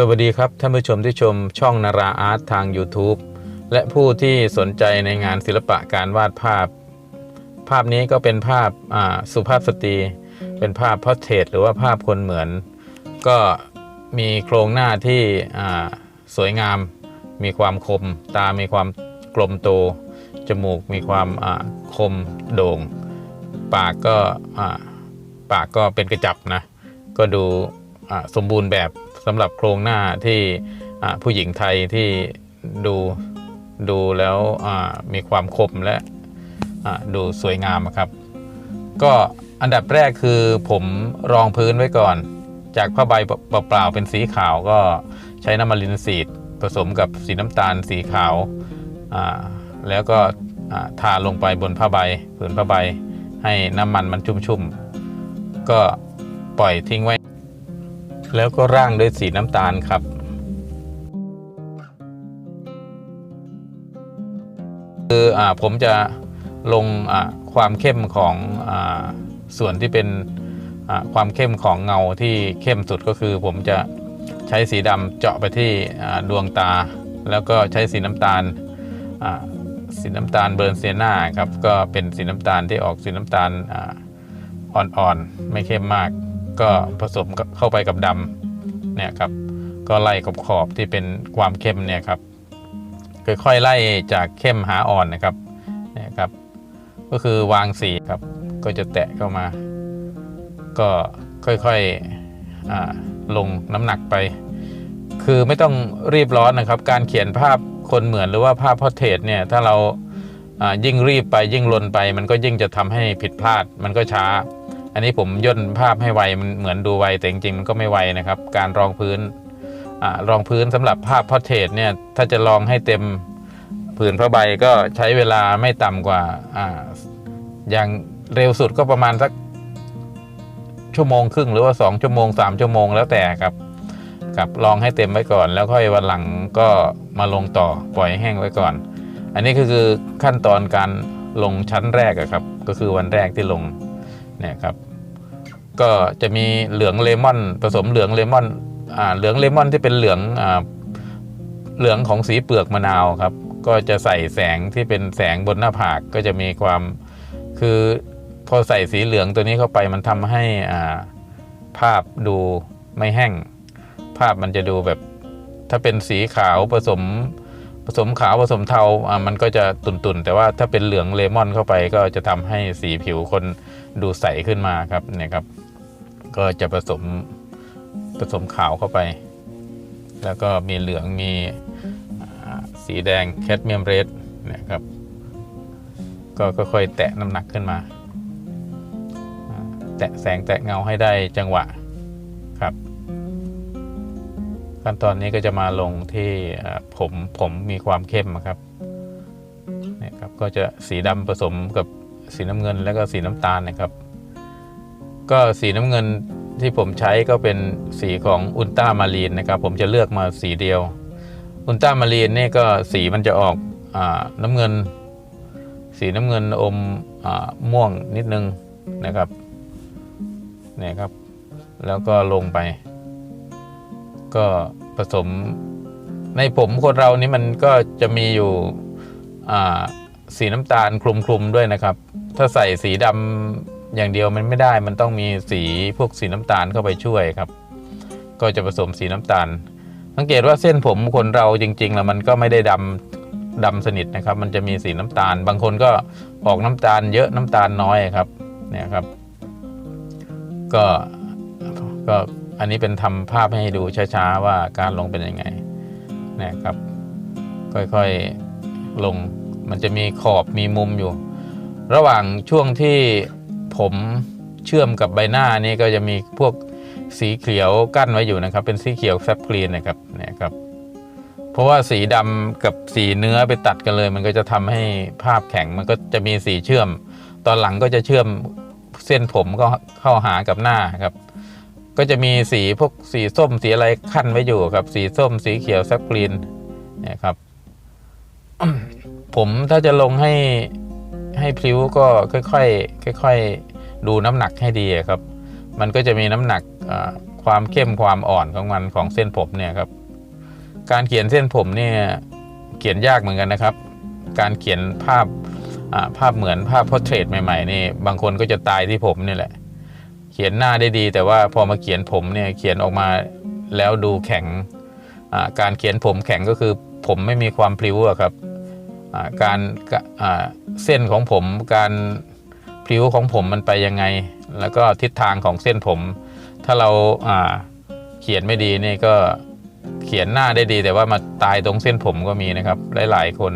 สวัสดีครับท่านผู้ชมที่ชมช่องนาราอาร์ตทาง YouTube และผู้ที่สนใจในงานศิลปะการวาดภาพ ภาพนี้ก็เป็นภาพสุภาพสตรี เป็นภาพพอร์เทรตหรือว่าภาพคนเหมือน ก็มีโครงหน้าที่สวยงาม มีความคม ตา มีความกลมโต จมูกมีความคมโด่ง ปากก็ปากก็เป็นกระจับนะ ก็ดูสมบูรณ์แบบ สำหรับโครงหน้าที่ผู้หญิงไทยที่ดูดูแล้วมีความคมและดูสวยงามครับ ก็อันดับแรกคือผมรองพื้นไว้ก่อน จากผ้าใบเปล่าๆเป็นสีขาวก็ใช้น้ำมันลินซีดผสมกับสีน้ำตาลสีขาว แล้วก็ทาลงไปบนผ้าใบผืนผ้าใบ ให้น้ำมันมันชุ่มๆ ก็ปล่อยทิ้งไว้ แล้วก็ร่างด้วยสีน้ำตาลครับ คืออ่าผมจะลงอ่าความเข้มของอาส่วนที่เป็นอ่าความเข้มของเงาที่เข้มสุดก็คือ ผมจะใช้สีดำเจาะไปที่ดวงตา แล้วก็ใช้สีน้ำตาลอ่าสีน้ำตาลเบิร์นเซียนาครับ ก็เป็นสีน้ำตาลที่ออกสีน้ำตาลอ่อนๆ ไม่เข้มมาก ก็ผสมเข้าไปกับดำเนี่ยครับ ก็ไล่ขอบขอบที่เป็นความเข้มเนี่ยครับค่อยๆไล่จากเข้มหาอ่อนนะครับเนี่ยครับ ก็คือวางสีครับ ก็จะแตะเข้ามา ก็ค่อยๆลงน้ำหนักไป คือไม่ต้องรีบร้อนนะครับ การเขียนภาพคนเหมือนหรือว่าภาพพอเทรตเนี่ยถ้าเรายิ่งรีบไปยิ่งลนไป มันก็ยิ่งจะทำให้ผิดพลาดมันก็ช้า อันนี้ผมย่นภาพให้ไวมันเหมือนดูไวแต่จริงๆมันก็ไม่ไวนะครับ การรองพื้นอารองพื้นสำหรับภาพพอร์เทรตเนี่ยถ้าจะลองให้เต็มผืนผ้าใบก็ใช้เวลาไม่ต่ำกว่าออย่างเร็วสุดก็ประมาณสักชั่วโมงครึ่งหรือว่า 2 ชั่วโมง 3 ชั่วโมงแล้วแต่ครับครับลองให้เต็มไว้ก่อน แล้วค่อยวันหลังก็มาลงต่อปล่อยแห้งไว้ก่อน อันนี้ก็คือขั้นตอนการลงชั้นแรกครับ ก็คือวันแรกที่ลง เนี่ยครับก็จะมีเหลืองเลมอน ผสมเหลืองเลมอนอ่าเหลืองเลมอนที่เป็นเหลืองอ่าเหลืองของสีเปลือกมะนาวครับ ก็จะใส่แสงที่เป็นแสงบนหน้าผากก็จะมีความคือพอใส่สีเหลืองตัวนี้เข้าไปมันทำให้อ่าภาพดูไม่แห้ง ภาพมันจะดูแบบ ถ้าเป็นสีขาวผสมผสมขาวผสมเทาอ่ามันก็จะตุ่นๆ แต่ว่าถ้าเป็นเหลืองเลมอนเข้าไปก็จะทำให้สีผิวคน ดูใสขึ้นมาครับเนี่ยครับ ก็จะผสมผสมขาวเข้าไป แล้วก็มีเหลืองมีสีแดงแคดเมียมเรดนะครับ ก็ค่อยๆแตะน้ำหนักขึ้นมา แตะแสงแตะเงาให้ได้จังหวะครับ ขั้นตอนนี้ก็จะมาลงที่ผมผมมีความเข้มครับเนี่ยครับ ก็จะสีดำผสมกับ สีน้ำเงินแล้วก็สีน้ำตาลนะครับ ก็สีน้ำเงินที่ผมใช้ก็เป็นสีของอุลตร้ามารีนนะครับ ผมจะเลือกมาสีเดียว อุลตร้ามารีนนี่ก็สีมันจะออกอน้ำเงิน สีน้ำเงินอมอม่วงนิดนึงนะครับเนี่ยครับ แล้วก็ลงไป ก็ผสมในผมคนเรานี่มันก็จะมีอยู่อ่า สีน้ำตาลคลุมๆด้วยนะครับ ถ้าใส่สีดำอย่างเดียวมันไม่ได้ มันต้องมีสีพวกสีน้ำตาลเข้าไปช่วยครับ ก็จะผสมสีน้ำตาล สังเกตว่าเส้นผมคนเราจริงๆแล้วมันก็ไม่ได้ดำดำสนิทนะครับ มันจะมีสีน้ำตาล บางคนก็ออกน้ำตาลเยอะน้ำตาลน้อยครับเนี่ยครับ ก็ก็อันนี้เป็นทำภาพให้ดูช้าๆว่าการลงเป็นยังไงนะครับ ค่อยๆลง มันจะมีขอบมีมุมอยู่ ระหว่างช่วงที่ผมเชื่อมกับใบหน้านี่ก็จะมีพวกสีเขียวกั้นไว้อยู่นะครับ เป็นสีเขียวแซบกรีนนะครับเนี่ยครับ เพราะว่าสีดำกับสีเนื้อไปตัดกันเลย มันก็จะทำให้ภาพแข็งมันก็จะมีสีเชื่อม ตอนหลังก็จะเชื่อมเส้นผมก็เข้าหากับหน้าครับ ก็จะมีสีพวกสีส้มสีอะไรขั้นไว้อยู่ครับ สีส้มสีเขียวแซบกรีนเนี่ยครับ ผมถ้าจะลงให้ให้พลิ้วก็ค่อยๆค่อยๆดูน้ำหนักให้ดีครับ มันก็จะมีน้ำหนักความเข้มความอ่อนของมันของเส้นผมเนี่ยครับ การเขียนเส้นผมเนี่ยเขียนยากเหมือนกันนะครับ การเขียนภาพภาพเหมือนภาพพอร์เทรตใหม่ๆนี่บางคนก็จะตายที่ผมนี่แหละ เขียนหน้าได้ดี แต่ว่าพอมาเขียนผมเนี่ยเขียนออกมาแล้วดูแข็งการเขียนผมแข็งก็คือผมไม่มีความพลิ้วอะครับ การเส้นของผมการพลิ้วของผมมันไปยังไง แล้วก็ทิศทางของเส้นผม ถ้าเราเขียนไม่ดีนี่ก็เขียนหน้าได้ดี แต่ว่ามาตายตรงเส้นผมก็มีนะครับหลายๆคน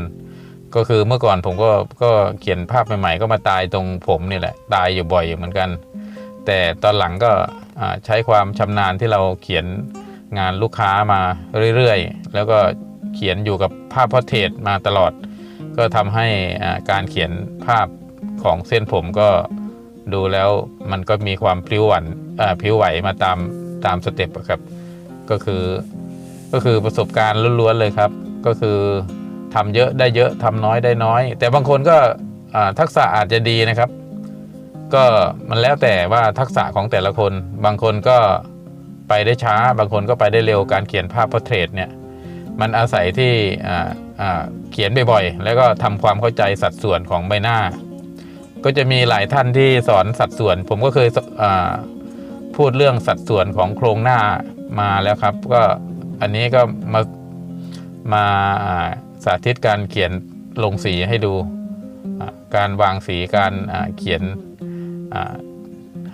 ก็คือเมื่อก่อนผมก็ก็เขียนภาพใหม่ๆ ก็มาตายตรงผมนี่แหละ ตายอยู่บ่อยอยู่เหมือนกัน แต่ตอนหลังก็ใช้ความชำนาญที่เราเขียนงานลูกค้ามาเรื่อยๆ แล้วก็เขียนอยู่กับภาพพอร์เทรตมาตลอด ก็ทำให้การเขียนภาพของเส้นผมก็ดูแล้วมันก็มีความพลิ้วไหวันพลิ้วไหวมาตามตามสเต็ปครับ ก็คือก็คือประสบการณ์ล้วนๆเลยครับ ก็คือทำเยอะได้เยอะทำน้อยได้น้อย แต่บางคนก็ทักษะอาจจะดีนะครับ ก็มันแล้วแต่ว่าทักษะของแต่ละคน บางคนก็ไปได้ช้า บางคนก็ไปได้เร็วการเขียนภาพพอร์เทรตเนี่ย มันอาศัยที่เขียนบ่อยๆ แล้วก็ทำความเข้าใจสัดส่วนของใบหน้า ก็จะมีหลายท่านที่สอนสัดส่วน ผมก็เคยพูดเรื่องสัดส่วนของโครงหน้ามาแล้วครับ ก็อันนี้ก็มามาสาธิตการเขียนลงสีให้ดู การวางสีการเขียน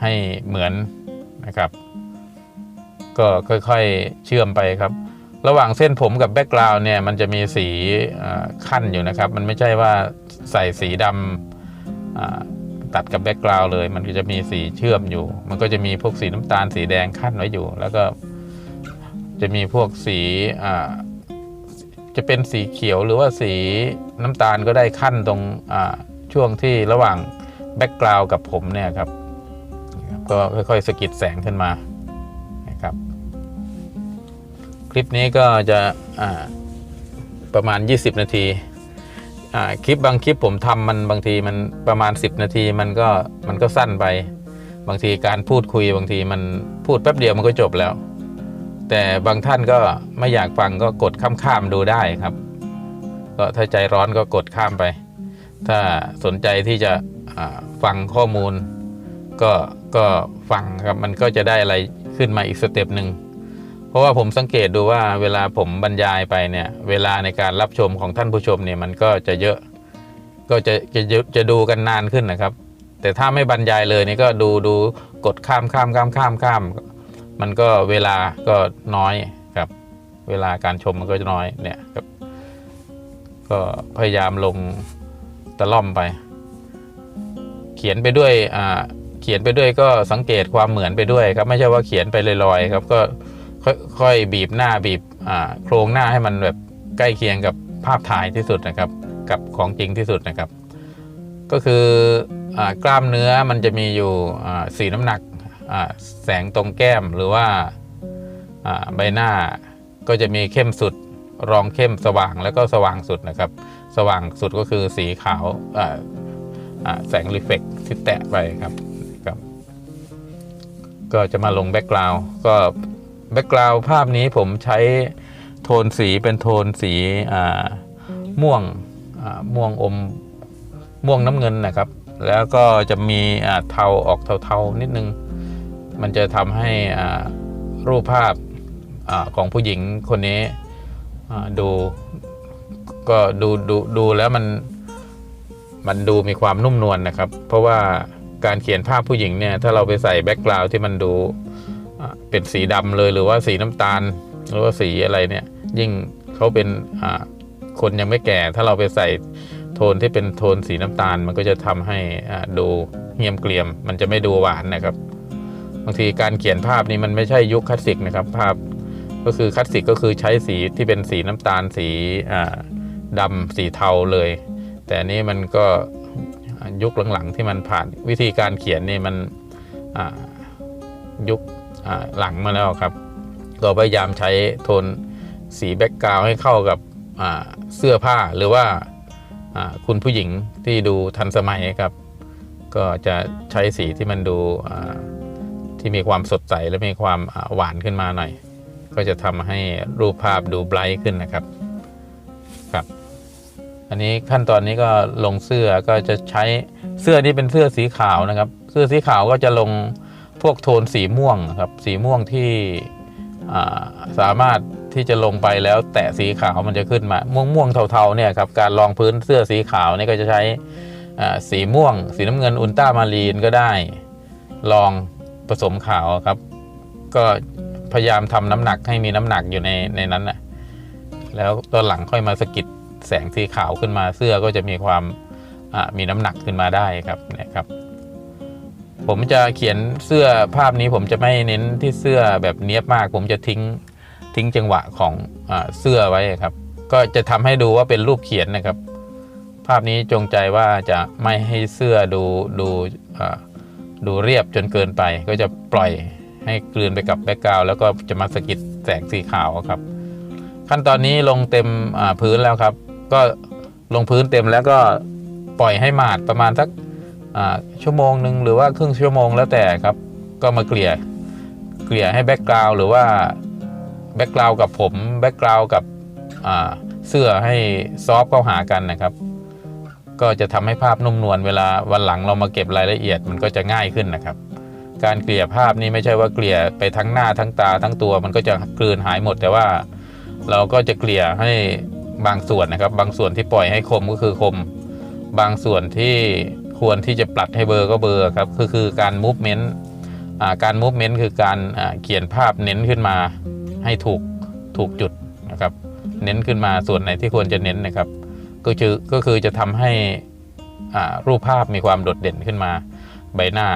ให้เหมือนนะครับ ก็ค่อยๆเชื่อมไปครับ ระหว่างเส้นผมกับแบ็กกราวน์เนี่ยมันจะมีสีขั้นอยู่นะครับ มันไม่ใช่ว่าใส่สีดำอ่าตัดกับแบ็กกราวน์เลย มันก็จะมีสีเชื่อมอยู่ มันก็จะมีพวกสีน้ำตาลสีแดงขั้นไว้อยู่ แล้วก็จะมีพวกสีจะเป็นสีเขียวหรือว่าสีน้ำตาลก็ได้ขั้นตรงช่วงที่ระหว่างแบ็กกราวน์กับผมเนี่ยครับก็ค่อยๆสะกิดแสงขึ้นมา ลิปนี้ก็จะประมาณ 20 นาทีคลิปบางคลิปผมทำมันบางทีมันประมาณ 10 นาทีมันก็มันก็สั้นไป บางทีการพูดคุยบางทีมันพูดแป๊บเดียวมันก็จบแล้ว แต่บางท่านก็ไม่อยากฟังก็กดข้ามๆดูได้ครับ ก็ถ้าใจร้อนก็กดข้ามไป ถ้าสนใจที่จะฟังข้อมูล ก็ก็ฟังครับมันก็จะได้อะไรขึ้นมาอีกสเต็ปหนึ่ง ราะว่าผมสังเกตดูว่าเวลาผมบรรยายไปเนี่ยเวลาในการรับชมของท่านผู้ชมเนี่ยมันก็จะเยอะ ก็จะจะจะจะดูกันนานขึ้นนะครับ แต่ถ้าไม่บรรยายเลยนี่ก็ดูดูกดข้ามข้ามข้ามข้ามข้าม มันก็เวลาก็น้อยครับ เวลาการชมมันก็จะน้อยเนี่ยครับ ก็พยายามลงตะล่อมไป เขียนไปด้วยอ่าเขียนไปด้วยก็สังเกตความเหมือนไปด้วยครับ ไม่ใช่ว่าเขียนไปลอยๆครับก็ ค่อยบีบหน้าบีบโครงหน้าให้มันแบบใกล้เคียงกับภาพถ่ายที่สุดนะครับ กับของจริงที่สุดนะครับ ก็คืออกล้ามเนื้อมันจะมีอยู่สีน้ำหนักแสงตรงแก้มหรือว่าใบหน้าก็จะมีเข้มสุดรองเข้มสว่างแล้วก็สว่างสุดนะครับ สว่างสุดก็คือสีขาวแสงรีเฟกที่แตะไปครับครับ ก็จะมาลงแบ็กกราวด์ก็ แบ็กกราวด์ภาพนี้ผมใช้โทนสีเป็นโทนสีม่วงม่วงอมม่วงน้ำเงินนะครับ แล้วก็จะมีเทาออกเทาๆนิดนึง มันจะทำให้รูปภาพอของผู้หญิงคนนี้ดูก็ดูดูดูแล้วมันมันดูมีความนุ่มนวลนะครับ เพราะว่าการเขียนภาพผู้หญิงเนี่ย ถ้าเราไปใส่แบ็กกราวด์ที่มันดู เป็นสีดำเลยหรือว่าสีน้ำตาล หรือว่าสีอะไรเนี่ย ยิ่งเขาเป็นคนยังไม่แก่ ถ้าเราไปใส่โทนที่เป็นโทนสีน้ำตาล มันก็จะทำให้ดูเงียมเกรียม มันจะไม่ดูหวานนะครับ บางทีการเขียนภาพนี้มันไม่ใช่ยุคคลาสสิกนะครับ ภาพก็คือคลาสสิกก็คือใช้สีที่เป็นสีน้ำตาลสีอ่าดำสีเทาเลย แต่นี้มันก็ยุคหลังๆที่มันผ่านวิธีการเขียนนี่มันยุค หลังมาแล้วครับก็พยายามใช้โทนสีแบ็กกราวให้เข้ากับเสื้อผ้าหรือว่าคุณผู้หญิงที่ดูทันสมัยครับ ก็จะใช้สีที่มันดูที่มีความสดใสและมีความหวานขึ้นมาหน่อย ก็จะทำให้รูปภาพดูไบรท์ขึ้นนะครับครับ อันนี้ขั้นตอนนี้ก็ลงเสื้อก็จะใช้เสื้อนี่เป็นเสื้อสีขาวนะครับ เสื้อสีขาวก็จะลง พวกโทนสีม่วงครับสีม่วงที่สามารถที่จะลงไปแล้วแตะสีขาวมันจะขึ้นมาม่วงม่วงๆเทาๆเนี่ยครับการรองพื้นเสื้อสีขาวนี่ก็จะใช้สีม่วง สีน้ำเงินอุลตร้ามารีนก็ได้ลองผสมขาวครับ ก็พยายามทำน้ำหนักให้มีน้ำหนักอยู่ในในนั้นนะแล้วตอนหลังค่อยมาสกิดแสงสีขาวขึ้นมาเสื้อก็จะมีความมีน้ำหนักขึ้นมาได้ครับนี่ยครับ ผมจะเขียนเสื้อภาพนี้ผมจะไม่เน้นที่เสื้อแบบเนี้ยบมาก ผมจะทิ้งทิ้งจังหวะของอเสื้อไว้ครับ ก็จะทำให้ดูว่าเป็นรูปเขียนนะครับ ภาพนี้จงใจว่าจะไม่ให้เสื้อดูดูดูเรียบจนเกินไป ก็จะปล่อยให้กลืนไปกับแบ็กกราวแล้วก็จะมาสะกิดแสงสีขาวครับ ขั้นตอนนี้ลงเต็มพื้นแล้วครับ ก็ลงพื้นเต็มแล้วก็ปล่อยให้หมาดประมาณสัก ชั่วโมงหนึ่งหรือว่าครึ่งชั่วโมงแล้วแต่ครับ ก็มาเกลี่ยเกลี่ยให้แบ็กกราวหรือว่าแบ็กกราวกับผมแบ็กกราวกับเสื้อให้ซอฟเข้าหากันนะครับ ก็จะทำให้ภาพนุ่มนวลเวลาวันหลังเรามาเก็บรายละเอียดมันก็จะง่ายขึ้นนะครับ การเกลี่ยภาพนี่ไม่ใช่ว่าเกลี่ยไปทั้งหน้าทั้งตาทั้งตัว มันก็จะกลืนหายหมด แต่ว่าเราก็จะเกลี่ยให้บางส่วนนะครับ บางส่วนที่ปล่อยให้คมก็คือคม บางส่วนที่ ควรที่จะปลัดให้เบอร์ก็เบอร์ครับคือคือการ movement อ่าการ movement คือการเขียนภาพเน้นขึ้นมาให้ถูกถูกจุดนะครับ เน้นขึ้นมาส่วนไหนที่ควรจะเน้นนะครับ ก็คือก็คือจะทำให้รูปภาพมีความโดดเด่นขึ้นมาใบหน้า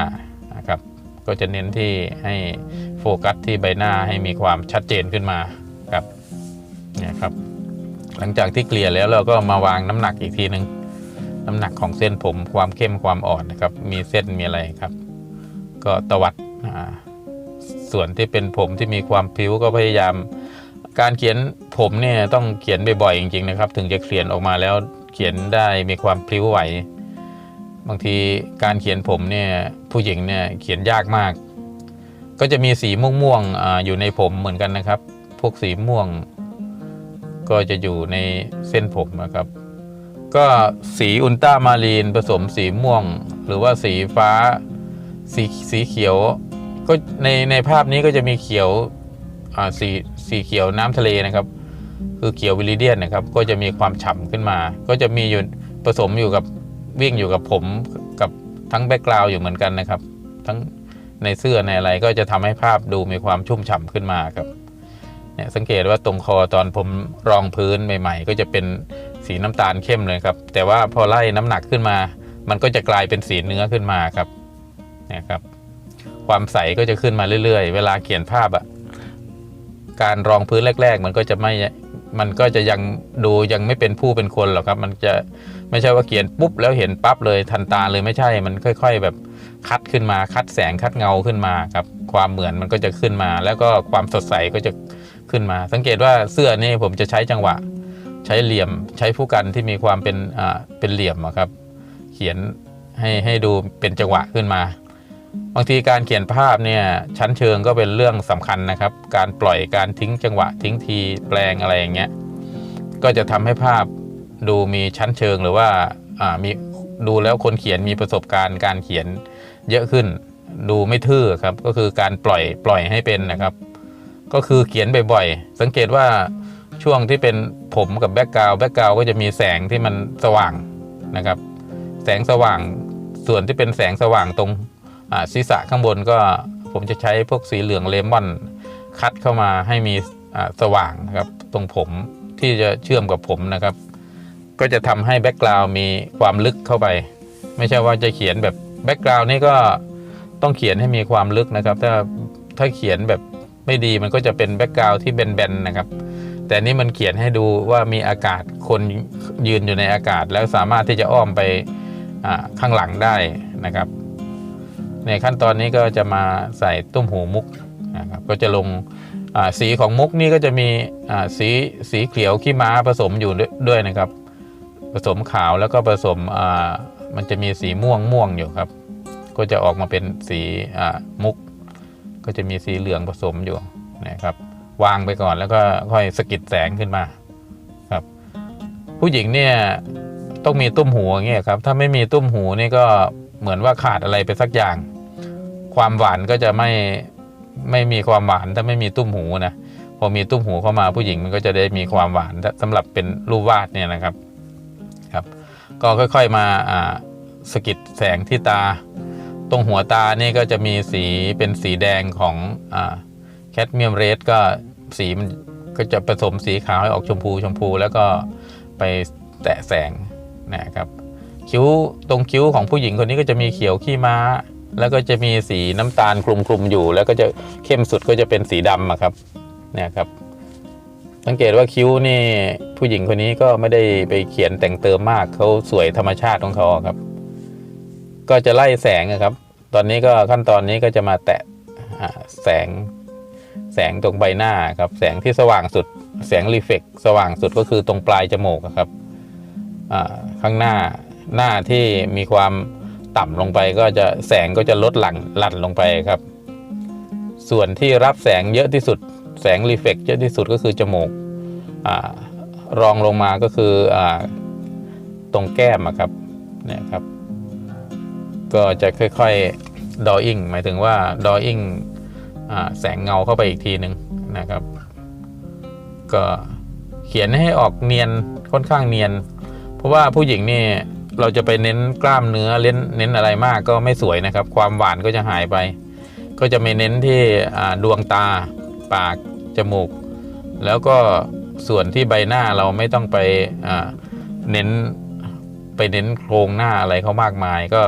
นะครับ ก็จะเน้นที่ให้โฟกัสที่ใบหน้าให้มีความชัดเจนขึ้นมาครับเนี่ยครับ หลังจากที่เกลี่ยแล้วเราก็มาวางน้ำหนักอีกทีหนึ่ง น้ำหนักของเส้นผมความเข้มความอ่อนนะครับ มีเส้นมีอะไรครับ ก็ตวัดส่วนที่เป็นผมที่มีความพลิวก็พยายาม การเขียนผมเนี่ยต้องเขียนบ่อยๆจริงๆนะครับ ถึงจะเขียนออกมาแล้วเขียนได้มีความพริ้วไหว บางทีการเขียนผมเนี่ยผู้หญิงเนี่ยเขียนยากมาก ก็จะมีสีม่วงๆออยู่ในผมเหมือนกันนะครับ พวกสีม่วง ก็จะอยู่ในเส้นผมนะครับ ก็สีอุลตร้ามารีนผสมสีม่วง หรือว่าสีฟ้า สีสีเขียว ก็ในในภาพนี้ก็จะมีเขียวอ่าสีสีเขียวน้ำทะเลนะครับ คือเขียววิลิเดียนนะครับ ก็จะมีความฉ่ำขึ้นมา ก็จะมีอยู่ผสมอยู่กับวิ่งอยู่กับผมกับทั้งแบ็กกราวด์อยู่เหมือนกันนะครับ ทั้งในเสื้อในอะไรก็จะทำให้ภาพดูมีความชุ่มฉ่ำขึ้นมาครับเนี่ยสังเกตว่าตรงคอตอนผมรองพื้นใหม่ ๆ ก็จะเป็น สีน้ำตาลเข้มเลยครับ แต่ว่าพอไล่น้ำหนักขึ้นมา มันก็จะกลายเป็นสีเนื้อขึ้นมาครับเนี่ยครับ ความใสก็จะขึ้นมาเรื่อยๆ เวลาเขียนภาพอะการรองพื้นแรก ๆ มันก็จะไม่มันก็จะยังดูยังไม่เป็นผู้เป็นคนหรอกครับ มันจะไม่ใช่ว่าเขียนปุ๊บแล้วเห็นปั๊บเลยทันตาเลยไม่ใช่ มันค่อย ๆ แบบคัดขึ้นมาคัดแสงคัดเงาขึ้นมาครับ ความเหมือนมันก็จะขึ้นมา แล้วก็ความสดใสก็จะขึ้นมา สังเกตว่าเสื้อนี่ผมจะใช้จังหวะ ใช้เหลี่ยมใช้ผู้กันที่มีความเป็นอ่าเป็นเหลี่ยมครับ เขียนให้ให้ดูเป็นจังหวะขึ้นมา บางทีการเขียนภาพเนี่ยชั้นเชิงก็เป็นเรื่องสำคัญนะครับ การปล่อยการทิ้งจังหวะ ทิ้งทีแปลงอะไรอย่างเงี้ยก็จะทำให้ภาพดูมีชั้นเชิงหรือว่าอ่ามีดูแล้วคนเขียนมีประสบการณ์การเขียนเยอะขึ้น ดูไม่ทื่อครับ ก็คือการปล่อยปล่อยให้เป็นนะครับ ก็คือเขียนบ่อยๆ สังเกตว่าช่วงที่เป็น ผมกับแบ็กกราวแบ็กกราวก็จะมีแสงที่มันสว่างนะครับ แสงสว่างส่วนที่เป็นแสงสว่างตรงศีรษะข้างบนก็ผมจะใช้พวกสีเหลืองเลมอนคัดเข้ามาให้มีสว่างนะครับ ตรงผมที่จะเชื่อมกับผมนะครับ ก็จะทำให้แบ็กกราวมีความลึกเข้าไป ไม่ใช่ว่าจะเขียนแบบแบ็กกราวนี่ก็ต้องเขียนให้มีความลึกนะครับ ถ้าถ้าเขียนแบบไม่ดีมันก็จะเป็นแบ็กกราวที่แบนๆนะครับ แต่นี่มันเขียนให้ดูว่ามีอากาศคนยืนอยู่ในอากาศ แล้วสามารถที่จะอ้อมไปข้างหลังได้นะครับ ในขั้นตอนนี้ก็จะมาใส่ตุ้มหูมุกนะครับก็จะลงสีของมุกนี่ก็จะมีสีสีเขียวขี้ม้าผสมอยู่ด้วยนะครับ ผสมขาวแล้วก็ผสมมันจะมีสีม่วงม่วงอยู่ครับ ก็จะออกมาเป็นสีมุก ก็จะมีสีเหลืองผสมอยู่นะครับ วางไปก่อนแล้วก็ค่อยสกิดแสงขึ้นมาครับ ผู้หญิงเนี่ยต้องมีตุ้มหูอย่างเงี้ยครับ ถ้าไม่มีตุ้มหูนี่ก็เหมือนว่าขาดอะไรไปสักอย่าง ความหวานก็จะไม่ไม่มีความหวานถ้าไม่มีตุ้มหูนะพอมีตุ้มหูเข้ามาผู้หญิงมันก็จะได้มีความหวานสำหรับเป็นรูปวาดเนี่ยนะครับครับ ก็ค่อยๆมาอ่าสกิดแสงที่ตา ตรงหัวตานี่ก็จะมีสีเป็นสีแดงของอ แคดเมียมเรดก็สีมันก็จะผสมสีขาวให้ออกชมพูชมพู แล้วก็ไปแตะแสงนะครับคิ้วตรงคิ้วของผู้หญิงคนนี้ก็จะมีเขียวขี้ม้า แล้วก็จะมีสีน้ำตาลคลุมๆอยู่ แล้วก็จะเข้มสุดก็จะเป็นสีดำครับเนี่ยครับ สังเกตว่าคิ้วนี่ผู้หญิงคนนี้ก็ไม่ได้ไปเขียนแต่งเติมมากเขาสวยธรรมชาติของเขาครับ ก็จะไล่แสงอะครับ ตอนนี้ก็ขั้นตอนนี้ก็จะมาแตะแสง แสงตรงใบหน้าครับ แสงที่สว่างสุด แสงรีเฟกสว่างสุดก็คือตรงปลายจมูกครับข้างหน้าหน้าที่มีความต่ำลงไปก็จะแสงก็จะลดหลั่งหลั่นลงไปครับ ส่วนที่รับแสงเยอะที่สุด แสงรีเฟกเยอะที่สุดก็คือจมูกอรองลงมาก็คืออตรงแก้มครับเนี่ยครับ ก็จะค่อยๆดออิ่งหมายถึงว่าดออิ่ง แสงเงาเข้าไปอีกทีหนึ่งนะครับ ก็เขียนให้ออกเนียนค่อนข้างเนียน เพราะว่าผู้หญิงนี่เราจะไปเน้นกล้ามเนื้อเน้นเน้นอะไรมากก็ไม่สวยนะครับ ความหวานก็จะหายไป ก็จะไม่เน้นที่ดวงตา ปาก จมูก แล้วก็ส่วนที่ใบหน้าเราไม่ต้องไปเน้นไปเน้นโครงหน้าอะไรเขามากมาย ก็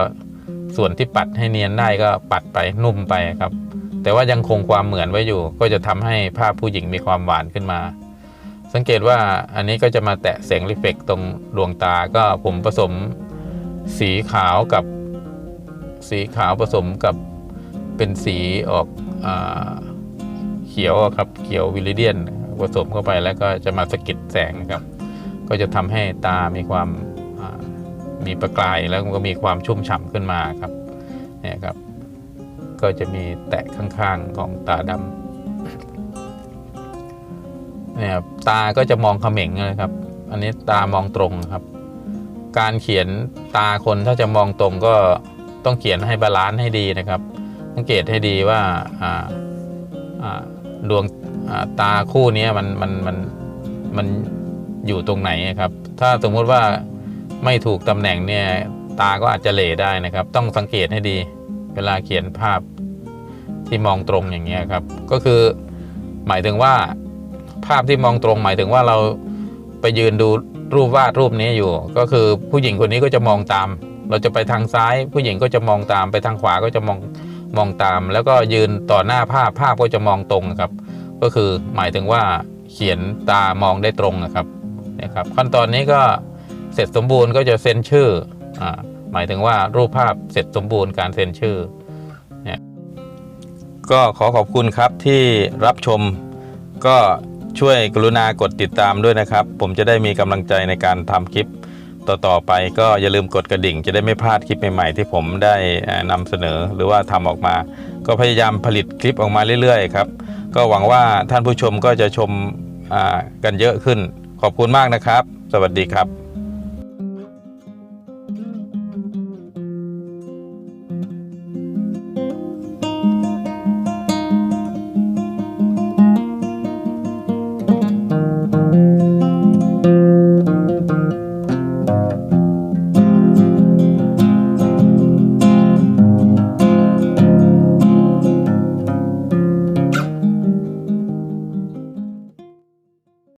ส่วนที่ปัดให้เนียนได้ก็ปัดไปนุ่มไปครับ แต่ว่ายังคงความเหมือนไว้อยู่ ก็จะทำให้ภาพผู้หญิงมีความหวานขึ้นมา สังเกตว่าอันนี้ก็จะมาแตะแสงรีเฟกตรงดวงตาก็ผมผสมสีขาวกับสีขาวผสมกับเป็นสีออกอเขียวครับเขียววิลิเดียนผสมเข้าไปแล้วก็จะมาสะกิดแสงนะครับ ก็จะทำให้ตามีความมีประกายแล้วก็มีความชุ่มฉ่ำขึ้นมาครับเนี่ยครับ ก็จะมีแตะข้างๆของตาดำเนี่ยครับตาก็จะมองเขม็งเลยครับ อันนี้ตามองตรงครับ การเขียนตาคนถ้าจะมองตรงก็ต้องเขียนให้บาลานซ์ให้ดีนะครับ สังเกตให้ดีว่าดวงตาคู่นี้มันมันมันมันอยู่ตรงไหนครับ ถ้าสมมติว่าไม่ถูกตำแหน่งเนี่ยตาก็อาจจะเหล่ได้นะครับ ต้องสังเกตให้ดี เวลาเขียนภาพ ที่มองตรงอย่างเงี้ยครับ ก็คือหมายถึงว่าภาพที่มองตรง หมายถึงว่าเราไปยืนดูรูปวาดรูปนี้อยู่ ก็คือผู้หญิงคนนี้ก็จะมองตาม เราจะไปทางซ้าย ผู้หญิงก็จะมองตามไปทางขวาก็จะมองมองตาม แล้วก็ยืนต่อหน้าภาพภาพก็จะมองตรงครับ ก็คือหมายถึงว่าเขียนตามองได้ตรงนะครับนะครับขั้นตอนนี้ก็เสร็จสมบูรณ์ก็จะเซ็นชื่ออ่าหมายถึงว่ารูปภาพเสร็จสมบูรณ์การเซ็นชื่อ ก็ขอขอบคุณครับที่รับชม ก็ช่วยกรุณากดติดตามด้วยนะครับ ผมจะได้มีกำลังใจในการทำคลิปต่อๆไปก็อย่าลืมกดกระดิ่ง จะได้ไม่พลาดคลิปใหม่ๆ ที่ผมได้นำเสนอหรือว่าทำออกมา ก็พยายามผลิตคลิปออกมาเรื่อยๆครับก็หวังว่าท่านผู้ชมก็จะชมกันเยอะขึ้น ขอบคุณมากนะครับ สวัสดีครับ